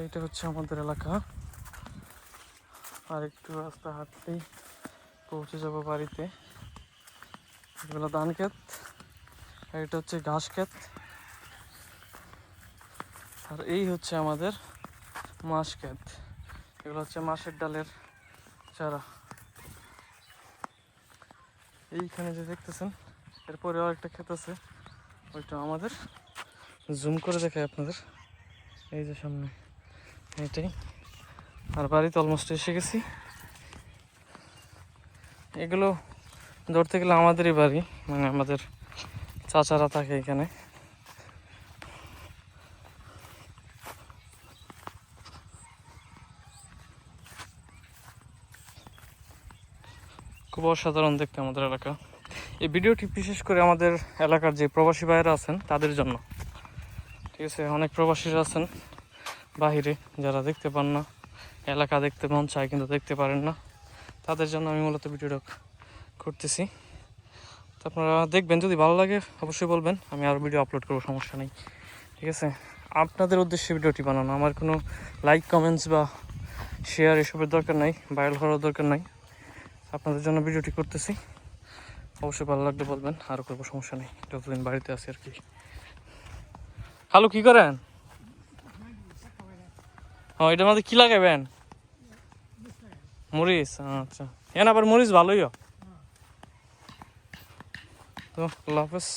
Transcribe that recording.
এইটা হচ্ছে আমাদের এলাকা। আর একটু রাস্তা হাঁটতেই পৌঁছে যাব বাড়িতে। এগুলো ধান ক্ষেত, আর এটা হচ্ছে ঘাস ক্ষেত। আর এই হচ্ছে আমাদের মাস ক্ষেত। এগুলো হচ্ছে মাছের ডালের চারা। এইখানে যে দেখতেছেন, এরপরে আর একটা ক্ষেত আছে। ওইটা আমাদের জুম করে দেখায় আপনাদের। এই যে সামনে। এটাই। আর বাড়িতে অলমোস্ট এসে গেছি। এগুলো ধরতে গেলে আমাদেরই বাড়ি মানে আমাদের চাচারা থাকে এখানে। খুব অসাধারণ দেখতে আমাদের এলাকা। এই ভিডিওটি বিশেষ করে আমাদের এলাকার যে প্রবাসী ভাইয়েরা আছেন, তাদের জন্য। ঠিক আছে, অনেক প্রবাসীরা আছেন। বাহিরে যারা দেখতে পান না, এলাকা দেখতে মন চায় কিন্তু দেখতে পারেন না, তাদের জন্য আমি মূলত ভিডিওটা করতেছি। তো আপনারা দেখবেন, যদি ভালো লাগে অবশ্যই বলবেন, আমি আরও ভিডিও আপলোড করব, সমস্যা নেই, ঠিক আছে? আপনাদের উদ্দেশ্যে ভিডিওটি বানানো, আমার কোনো লাইক কমেন্টস বা শেয়ার এসবের দরকার নাই ভাইরাল হওয়ার দরকার নাই, আপনাদের জন্য ভিডিওটি করতেছি। অবশ্যই ভালো লাগলে বলবেন আরও করব, সমস্যা নেই, যতদিন বাড়িতে আছি আর কি। হ্যালো, কী করেন? ও, এটার মধ্যে কি লাগাবেন মরিচ আচ্ছা। এখানে আবার মরিচ ভালোই হয় তো, আল্লাহ হাফেজ।